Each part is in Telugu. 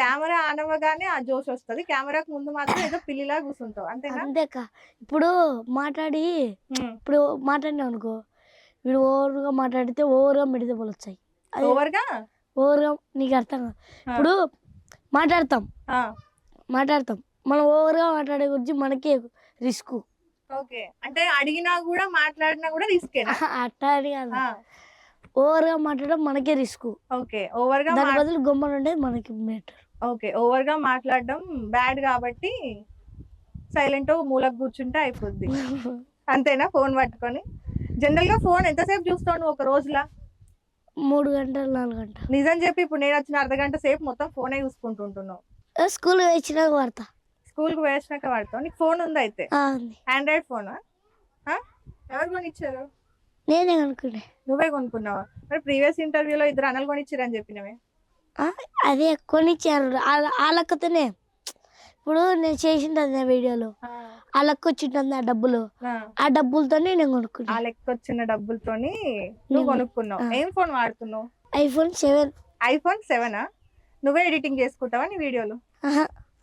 కెమెరా ఆన్ అవ్వగానే ఆ జోష్ వస్తది. కెమెరాకు ముందు మాత్రం ఏదో పిల్లిలా కూర్చుంటావు అంతేనా? అంతేక ఇప్పుడు మాట్లాడి. ఇప్పుడు మాట్లాడినావు అనుకో వీడు ఓవర్గా మాట్లాడితే ఓవర్గా మెడిదెబ్బలు వచ్చాయి. అది ఓవర్గా ఓవర్గా నీకు అర్థం కాదు. ఇప్పుడు మాట్లాడతాం. మాట్లాడతాం. మనం ఓవర్గా మాట్లాడే గురించి మనకే రిస్క్. ఓకే. అంటే అడిగినా కూడా మాట్లాడినా కూడా అని కాదు. ఆ, ఓవర్గా మాట్లాడడం మనకే రిస్క్. ఓకే. ఓవర్గా దాని బదులు గొమ్మలు ఉండేది మనకి బెటర్. ఓకే ఓవర్గా మాట్లాడడం బ్యాడ్ కాబట్టి సైలెంట్ మూలకు కూర్చుంటే అయిపోద్ది. అంతేనా ఫోన్ పట్టుకొని? జనరల్గా ఫోన్ ఎంతసేపు చూస్తావు నువ్వు ఒక రోజులా? మూడు గంటలు నాలుగు గంటలు. నిజం చెప్పి ఇప్పుడు నేను వచ్చిన అర్ధ గంట సేపు మొత్తం ఫోనే చూసుకుంటుంటున్నావు. స్కూల్ వచ్చినాక వాడతా. స్కూల్కు వేసినాక వాడతావు. నీకు ఫోన్ ఉంది అయితే? Android phone? ఎవరు కొనిచ్చారు? నేనే అనుకునే నువ్వే కొనుక్కున్నావా? మరి ప్రీవియస్ ఇంటర్వ్యూలో ఇద్దరు అనలు కొనిచ్చారని చెప్పినవే. అదే కొనిచ్చారు. ఆ- ఆ లెక్కతోనే ఇప్పుడు నేను చేసింది వీడియోలో. ఆ. లెక్క వచ్చింటుంది ఆ డబ్బులు. ఆ, ఆ డబ్బులతోనే నేను ఆ కొనుక్కున్నా. లెక్క వచ్చిన డబ్బులతోని నువ్వు నేను- కొనుక్కున్నావు. ఆ. ఏం ఫోన్ వాడుతున్నావు? IPhone seven. ఐఫోన్ సెవెనా? నువ్వే ఎడిటింగ్ చేసుకుంటావా నీ వీడియోలు?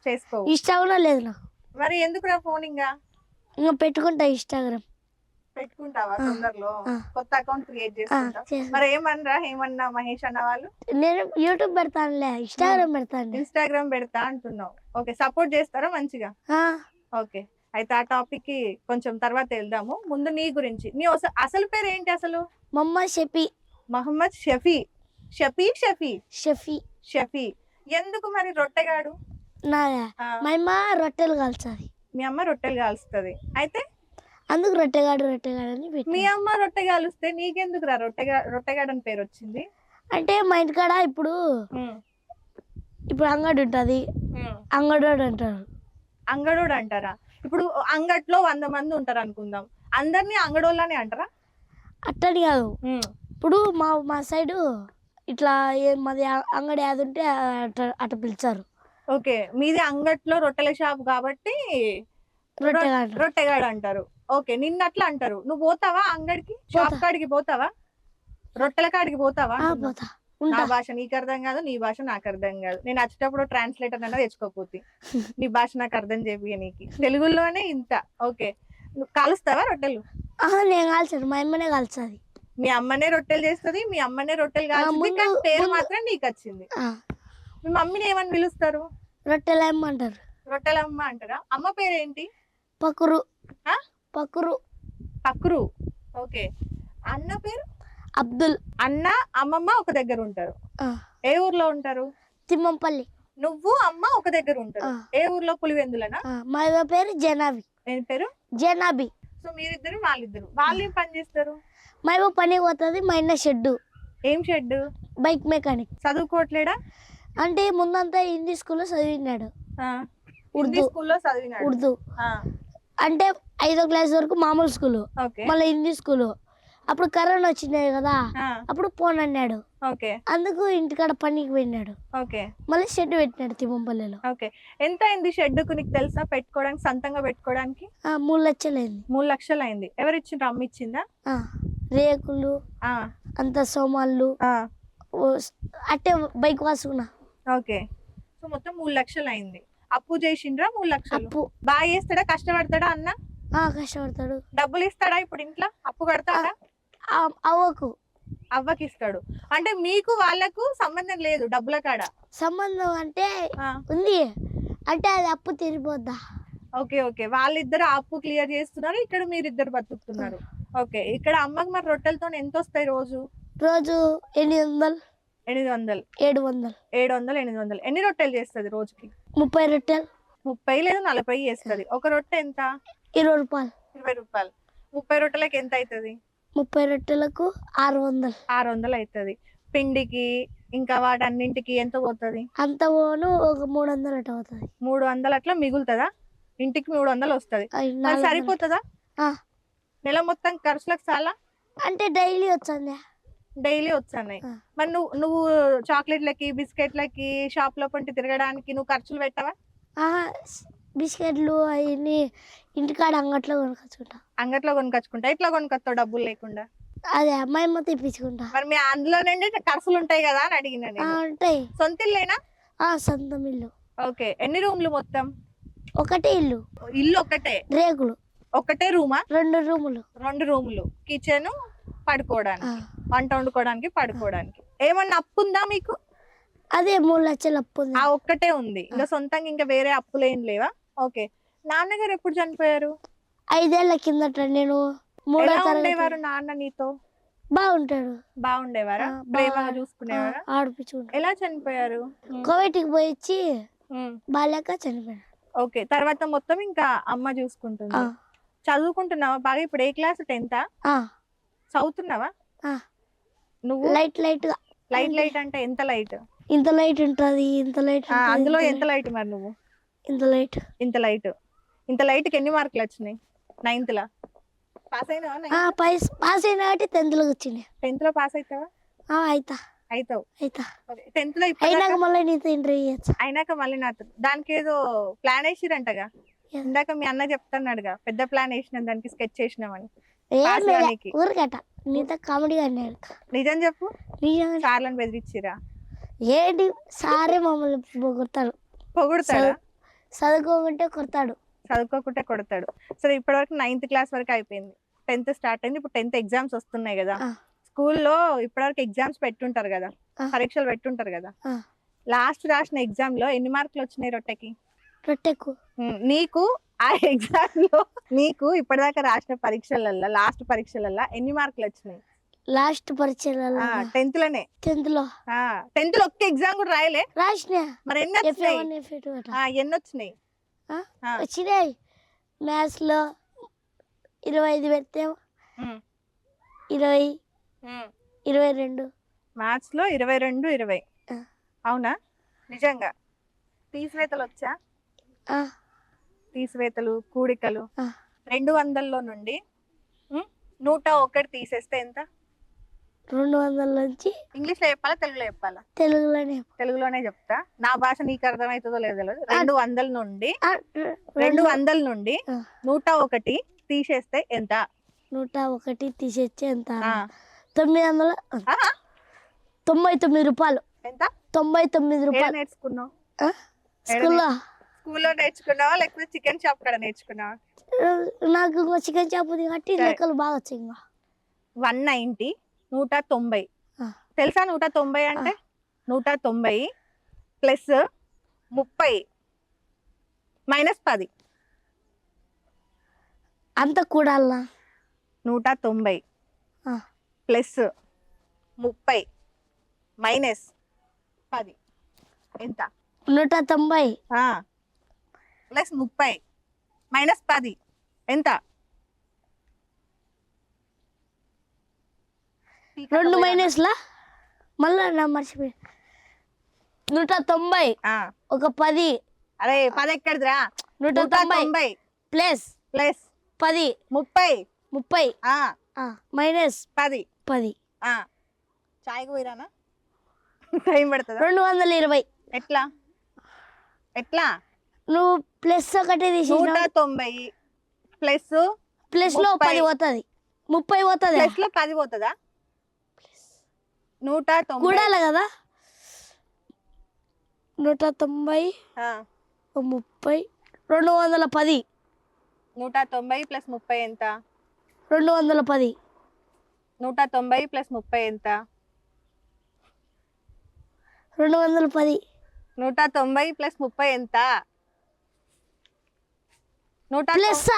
చేసుకోవు ఇన్స్టా కూడా లేదు నాకు. మరి ఎందుకు రా ఫోన్ ఇంకా ఇంకా పెట్టుకుంటా ఇన్స్టాగ్రామ్. పెట్టుకుంటావా తొందరలో. కొత్త అకౌంట్ క్రియేట్ చేసుకుంటావా? చేస్తా. మరి ఏమనరా? ఏమన్నా మహేష్ అన్న వాళ్ళు? నేను యూట్యూబ్ పెడతానులే ఇన్స్టాగ్రామ్ పెడతాను ఇన్స్టాగ్రామ్ పెడతా అంటున్నావు. ఓకే సపోర్ట్ చేస్తారా మంచిగా? ఓకే అయితే ఆ టాపిక్కి కొంచెం తర్వాత వెళ్దాము. ముందు నీ గురించి. నీ అస- అసలు పేరు ఏంటి అసలు? మమ్మ షఫీ. మహమ్మద్ షఫీ. షఫీ షఫీ? షఫీ. షఫీ. ఎందుకు మరి రొట్టెగాడు? నాదా మా అమ్మ రొట్టెలు కాల్చాలి. మీ అమ్మ రొట్టెలు కాలుస్తుంది. అయితే అందుకు రొట్టెగాడు రొట్టెగాడు అని పెట్టి మీ అమ్మ రొట్టె కాలుస్తే నీకెందుకు రా రొట్టెగా రొట్టెగాడు అని పేరు వచ్చింది? అంటే మా ఇంటికాడ ఇప్పుడు ఇప్పుడు అంగడి ఉంటుంది. అంగడోడు అంటారు. అంగడోడు అంటారా? ఇప్పుడు అంగట్లో వంద మంది ఉంటారు అనుకుందాం. అందరినీ అంగడోళ్ళని అంటారా? అట్టని కాదు. ఇప్పుడు మా మా సైడు ఇట్లా ఏ మాది ఆ- అంగడి ఏది ఉంటే అట్ట అట్ట పిలిచారు. ఓకే. మీది అంగట్లో రొట్టెల షాప్ కాబట్టి రొట్టెగాడు. రొట్టెగాడు అంటారు. ఓకే నిన్న అట్లా అంటారు. నువ్వు పోతావా అంగడికి? షాప్. కాడికి పోతావా? రొట్టెల కాడికి పోతావా. పోతా. నా ఉంటా భాష నీకు అర్థం కాదు నీ భాష నాకు అర్థం కాదు. నేను వచ్చేటప్పుడు ట్రాన్స్లేటర్ అన్నా తెచ్చుకోపోతే. నీ భాష నాకు అర్థం చెప్పి నీకు. తెలుగులోనే ఇంత. ఓకే. నువ్వు కాలుస్తావా రొట్టెలు? నేను కాల్చాను. మా అమ్మనే కాల్చాది మీ అమ్మనే రొట్టెలు చేస్తుంది మీ అమ్మనే రొట్టెలు కాల్చింది కానీ పేరు మాత్రం నీకు వచ్చింది. మీ మమ్మీని ఏమని పిలుస్తారు? రొట్టెలు ఏమంటారు రొట్టెలమ్మ అంటారా? అమ్మ పేరు ఏంటి పకురు? పకురు. పక్రు. ఓకే. అన్న పేరు? అబ్దుల్. అన్న అమ్మమ్మ ఒక దగ్గర ఉంటారు. ఏ ఊర్లో ఉంటారు? తిమ్మంపల్లి. నువ్వు అమ్మ ఒక దగ్గర ఉంటారు. ఏ ఊర్లో? పులివెందులనా? మా పేరు జనాబి. ఏం పేరు? జనాబి. సో మీరిద్దరు వాళ్ళిద్దరు. వాళ్ళు ఏం పని చేస్తారు? మా పనికి పోతుంది మా అన్న షెడ్డు. ఏం షెడ్ బైక్ మెకానిక్. చదువుకోవట్లేడా? అంటే ముందంతా హిందీ స్కూల్లో చదివినాడు ఉర్దూ. స్కూల్లో చదివినాడు. ఉర్దూ. అంటే ఐదో క్లాస్ వరకు మామూలు స్కూలు. ఓకే. మళ్ళీ హిందీ స్కూలు. అప్పుడు కరోనా వచ్చినాయి కదా? అప్పుడు పోన్ అన్నాడు. ఓకే. అందుకు ఇంటికాడ పనికి పోయినాడు. ఓకే. మళ్ళీ షెడ్ పెట్టినాడు తిమ్మంపల్లిలో ఓకే. ఎంత అయింది షెడ్కు నీకు తెలుసా పెట్టుకోవడానికి సొంతంగా పెట్టుకోవడానికి? ఆ, మూడు లక్షలైంది. మూడు లక్షలు అయింది ఎవరు ఇచ్చిండ్రు అమ్మ ఇచ్చిందా రేకులు ఆ, అంత సోమాళ్ళు అట్టే బైక్ వాసుకున్నా. ఓకే. సో మొత్తం మూడు లక్షలు అయింది అప్పు చేసిండ్రా మూడు లక్షలు? అప్పు. బాగా చేస్తాడా? కష్టపడతాడా అన్న? కష్టపడతాడు డబ్బులు ఇస్తాడా ఇప్పుడు ఇంట్లో? అప్పు కడతాడా? అవ్వకు అవ్వకి. ఇస్తాడు అంటే మీకు వాళ్ళకు సంబంధం లేదు డబ్బుల కాడ? సంబంధం అంటే ఉంది. అంటే అది అప్పు తీరిపోద్దా? Okay okay. వాళ్ళిద్దరు అప్పు క్లియర్ చేస్తున్నారు. ఇక్కడ మీరిద్దరు బతుకుతున్నారు. ఓకే. ఇక్కడ అమ్మకి మరి రొట్టెలతో ఎంత వస్తాయి రోజు? రోజు ఎనిమిది వందలు. ఎనిమిది వందలు. ఏడు వందలు. ఏడు వందలు ఎనిమిది వందలు. ఎన్ని రొట్టెలు చేస్తుంది రోజుకి? ముప్పై రొట్టెలు. ముప్పై లేదు నలభై చేస్తుంది. ఒక రొట్టె ఎంత? ఇరవై రూపాయలు. ఇరవై రూపాయలు. ముప్పై రొట్టెలకి ఎంత అవుతుంది ముప్పై రొట్టెలకు ఆరు వందలు. ఆరు వందలు అవుతుంది పిండికి ఇంకా వాటన్నింటికి ఎంత పోతుంది? అంత పోను ఒక మూడు వందలు అటు అవుతుంది మూడు వందలు అట్లా మిగులుతుందా? ఇంటికి మూడు వందలు వస్తుంది. నాలుగు వందలు. సరిపోతుందా? ఆ, నెల మొత్తం ఖర్చులకు చాలా? అంటే డైలీ వచ్చింది. డైలీ వచ్చాయి ఆ. మరి నువ్వు నువ్వు చాక్లెట్లకి బిస్కెట్లకి షాప్లో పంటి తిరగడానికి నువ్వు ఖర్చులు పెట్టవా? బిస్కెట్లు అవన్నీ ఇంటికాడ అంగట్లో కొనుకొచ్చుకుంటా. అంగట్లో కొనుకొచ్చుకుంటా? ఎట్లా కొనుకొస్తావు డబ్బులు లేకుండా? అదే అమ్మాయి మొత్తం ఇప్పించుకుంటా మరి మీ అందులో నుండి ఖర్చులు ఉంటాయి కదా అని అడిగిన ఆ, ఉంటాయి. సొంత ఇల్లేనా? ఆ సొంతం ఇల్లు. ఓకే. ఎన్ని రూమ్లు మొత్తం? ఒకటే ఇల్లు. ఇల్లు ఒకటే? రేకులు. ఒకటే రూమా? రెండు రూములు. రెండు రూములు. కిచెన్ ఆ, పడుకోవడానికి వంట వండుకోవడానికి పడుకోవడానికి. ఏమన్నా అప్పు ఉందా మీకు? అదే మూడు లక్షలు అప్పు ఉంది ఆ ఒక్కటే ఉంది. ఇంకా సొంతంగా ఇంకా వేరే అప్పులు ఏం లేవా? ఓకే. నాన్నగారు ఎప్పుడు చనిపోయారు? ఐదేళ్ళ కిందట నేను మూడో ఎలా తరగతి ఉండేవారు నాన్న నీతో? బాగుంటాడు. బాగుండేవారా? ఆ, ప్రేమగా బాగా- చూసుకునేవారా ఆడిపించుకుంటాడు ఎలా చనిపోయారు? కోవిడ్కి పోయి ఉమ్, బాలేక చనిపోయాడు. ఓకే. తర్వాత మొత్తం ఇంకా అమ్మ ఆ, చూసుకుంటుంది చదువుకుంటున్నావా బాగా? ఇప్పుడు ఏ క్లాస్? టెన్త్ ఆ, చదువుతున్నావా? ఆ. నువ్వు? లైట్ లైట్గా లైట్ లైట్ అంటే ఎంత లైట్? ఇంత లైట్ ఉంటది ఇంత లైట్ అందులో ఎంత లైట్ మరి నువ్వు? ఇంత లైట్ ఇంత లైట్ ఇంత లైట్కి ఎన్ని మార్కులు వచ్చినాయి? నైన్త్ లా? పాస్ అయినావా? పాస్ పాస్ అయిన కాబట్టి టెన్త్లోకి వచ్చింది టెన్త్లో పాస్ అవుతావా ఆ, అయితా. అవుతావు అయితా. టెన్త్లో అయినాక మళ్ళీ నీతో ఇంటర్వ్యూ చేయొచ్చు. అయినాక మళ్ళీ నాతో. దానికి ఏదో ప్లాన్ వేసిరంటగా. ఇందాక మీ అన్న చెప్తున్నాడుగా పెద్ద ప్లాన్ వేసినాం దానికి స్కెచ్ చేసినామని. ఊరికట. నీతో కామెడీగా అన్నాడు. నిజం చెప్పు. నిజంగా. సార్లను బెదిరించిరా ఏంటి? సారే మమ్మల్ని కొడతాడు పొగుడుతాడా? చదువుకోకుంటే కొడతాడు. చదువుకోకుంటే కొడతాడు. సరే ఇప్పటివరకు నైన్త్ క్లాస్ వరకు అయిపోయింది. టెన్త్ స్టార్ట్ అయింది. ఇప్పుడు టెన్త్ ఎగ్జామ్స్ వస్తున్నాయి కదా. స్కూల్లో ఇప్పటివరకు ఎగ్జామ్స్ పెట్టుంటారు కదా. పరీక్షలు పెట్టుంటారు కదా. లాస్ట్ రాసిన ఎగ్జామ్లో ఎన్ని మార్కులు వచ్చినాయి రొట్టెకి? రొట్టెకు. నీకు ఆ ఎగ్జామ్లో నీకు ఇప్పటిదాకా రాసిన పరీక్షలల్లో లాస్ట్ పరీక్షలల్లో ఎన్ని మార్కులు వచ్చినాయి? లాస్ట్ పరీక్షలలో టెన్త్లోనే టెన్త్లో టెన్త్లో ఒక్క ఎగ్జామ్ కూడా రాయలే. రాసిన? మరి ఎన్ని వచ్చినాయి? ఎన్ని వచ్చినాయి. వచ్చినాయి. మ్యాథ్స్లో ఇరవై ఐదు పెడితే ఇరవై. ఇరవై రెండు. మ్యాథ్స్లో ఇరవై రెండు ఇరవై. అవునా? నిజంగా. తీసివేతలు వచ్చా? తీసివేతలు కూడికలు. రెండు వందల్లో నుండి నూట ఒకటి తీసేస్తే ఎంత? రెండు వందల నుంచి ఇంగ్లీష్లో చెప్పాలా తెలుగులో చెప్పాలా? తెలుగులోనే తెలుగులోనే చెప్తా. నా భాష నీకు అర్థమవుతుందో లేదో తెలియదు రెండు వందల నుండి రెండు వందల నుండి. నూట ఒకటి తీసేస్తే ఎంత? నూట ఒకటి తీసేస్తే ఎంత. తొమ్మిది వందల. తొంభై తొమ్మిది రూపాయలు. ఎంత? తొంభై తొమ్మిది రూపాయలు. నేర్చుకున్నావు? స్కూల్లో. స్కూల్లో నేర్చుకున్నావా లేకపోతే చికెన్ షాప్ కాడ నేర్చుకున్నావా? నాకు ఇంకా చికెన్ చాప్ ఉంది కాబట్టి. లెక్కలు బాగా వచ్చాయి ఇంకా. One ninety. నూట తొంభై. తెలుసా నూట తొంభై అంటే? నూట తొంభై ప్లస్ ముప్పై. మైనస్ పది. అంత కూడాలా నూట తొంభై. ప్లస్ ముప్పై మైనస్ పది. ఎంత? నూట తొంభై. ప్లస్ ముప్పై మైనస్ పది. ఎంత? రెండు మైనస్లా? మళ్ళా నా మర్చిపోయి. నూట తొంభై. ఒక పది. అరే పది ఎక్కడిదిరా? నూట నూట తొంభై. ప్లస్ ప్లస్ పది. ముప్పై. ముప్పై. మైనస్ పది. పది. ఆ. చాయ్కి పోయిరానా? టైం పడుతుందా? రెండు వందల ఇరవై. ఎట్లా? ఎట్లా? నువ్వు ప్లస్ ఒకటి నూట తీసేసిన తొంభై ప్లస్ ప్లస్లో. పది పోతుంది. ముప్పై పోతుంది. ప్లస్లో పది పోతుందా? నూట తొంభై కూడాలి కదా? నూట తొంభై ఆ, ముప్పై రెండు వందల పది. నూట తొంభై ప్లస్ ముప్పై ఎంత? రెండు వందల పది. నూట తొంభై ప్లస్ ముప్పై ఎంత? రెండు వందల పది. నూట తొంభై ప్లస్ ముప్పై ఎంత? నూట ప్లస్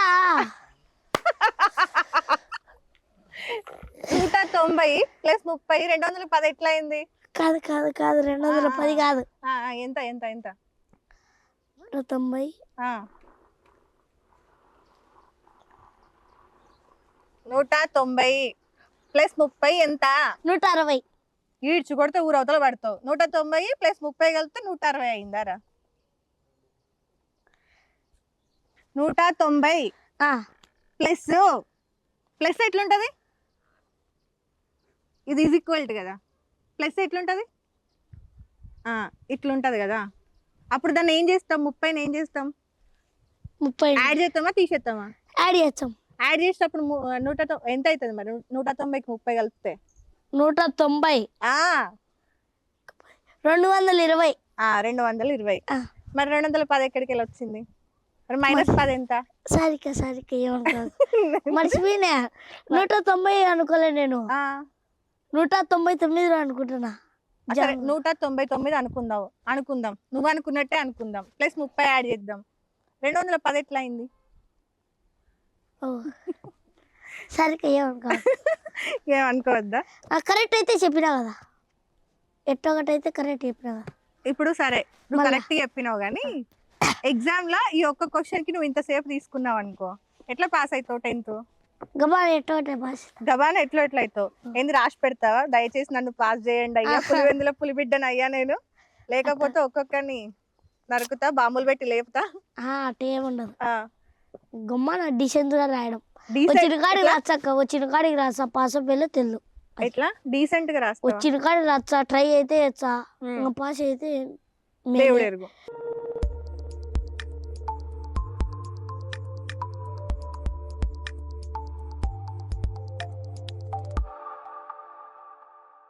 నూట తొంభై ప్లస్ ముప్పై రెండు వందల పది ఎట్లా అయింది కాదు కాదు కాదు రెండు వందల పది కాదు. ఎంత ఎంత ఎంత? నూట తొంభై. ఆ. నూట తొంభై ప్లస్ ముప్పై ఎంత? నూట అరవై. ఈడ్చు కొడితే ఊరు అవతల పడతావు. నూట తొంభై ప్లస్ ముప్పై కలిపితే నూట అరవై అయిందారా? నూట తొంభై ఆ, ప్లస్ ప్లస్ ఎట్లుంటది? ఇది ఈజ్ ఈక్వల్ కదా. ప్లస్ ఎట్లుంటది? ఆ, ఇట్లుంటది కదా. అప్పుడు దాన్ని ఏం చేస్తాం? ముప్పైని ఏం చేస్తాం? ముప్పై యాడ్ చేస్తామా? తీసేస్తామా? యాడ్ చేస్తాం. యాడ్ చేసేటప్పుడు నూట ఎంత అవుతుంది మరి? నూట తొంభైకి ముప్పై కలిపితే? నూట తొంభై. ఆ. రెండు వందల ఇరవై. ఆ రెండు వందల ఇరవై. మరి రెండు వందల పది ఎక్కడికి వెళ్ళి వచ్చింది మరి మైనస్ పది ఎంత? సరిగ్గా సరిగ్గా ఏమనుకోదు మర్చిపోయినా. నూట తొంభై అనుకోలే నేను. నూట తొంభై తొమ్మిది అనుకుంటున్నా. సరే నూట తొంభై తొమ్మిది అనుకుందాం అనుకుందాం. నువ్వు అనుకున్నట్టే అనుకుందాం. ప్లస్ ముప్పై యాడ్ చేద్దాం. రెండు వందల పది ఎట్లా అయింది. సరిగ్గా ఏమనుకోవద్దా? కరెక్ట్ అయితే చెప్పినా కదా. ఎట్టో ఒకటి అయితే కరెక్ట్ చెప్పినా కదా. ఇప్పుడు సరే నువ్వు. కరెక్ట్ చెప్పినావు కానీ ఎగ్జామ్లో ఈ ఒక్క క్వశ్చన్కి నువ్వు ఇంతసేపు తీసుకున్నావు అనుకో ఎట్లా పాస్ అవుతావు టెన్త్? గబా ఎట్టో ఒకటి పాస్ గబాన్ ఎట్లా ఎట్లా అవుతావు ఏంది రాసి పెడతావా? దయచేసి నన్ను పాస్ చేయండి అయ్యా. పులివెందుల పులిబిడ్డను అయ్యా నేను. లేకపోతే ఒక్కొక్కరిని నరుకుతా బాంబులు పెట్టి లేపుతా. అట్ట ఏముండదు ఆ, గమ్మ నా డిసెంట్గా రాయడం. వచ్చిన కాడికి ఎట్లా? రాచక్క వచ్చిన కాడికి రాసా పాస్ వెళ్ళి తెల్లు ఎట్లా? డీసెంట్గా రాస్తావా? వచ్చిన కాడికి రాచా ట్రై అయితే. ఇంకా పాస్ అయితే దేవుడు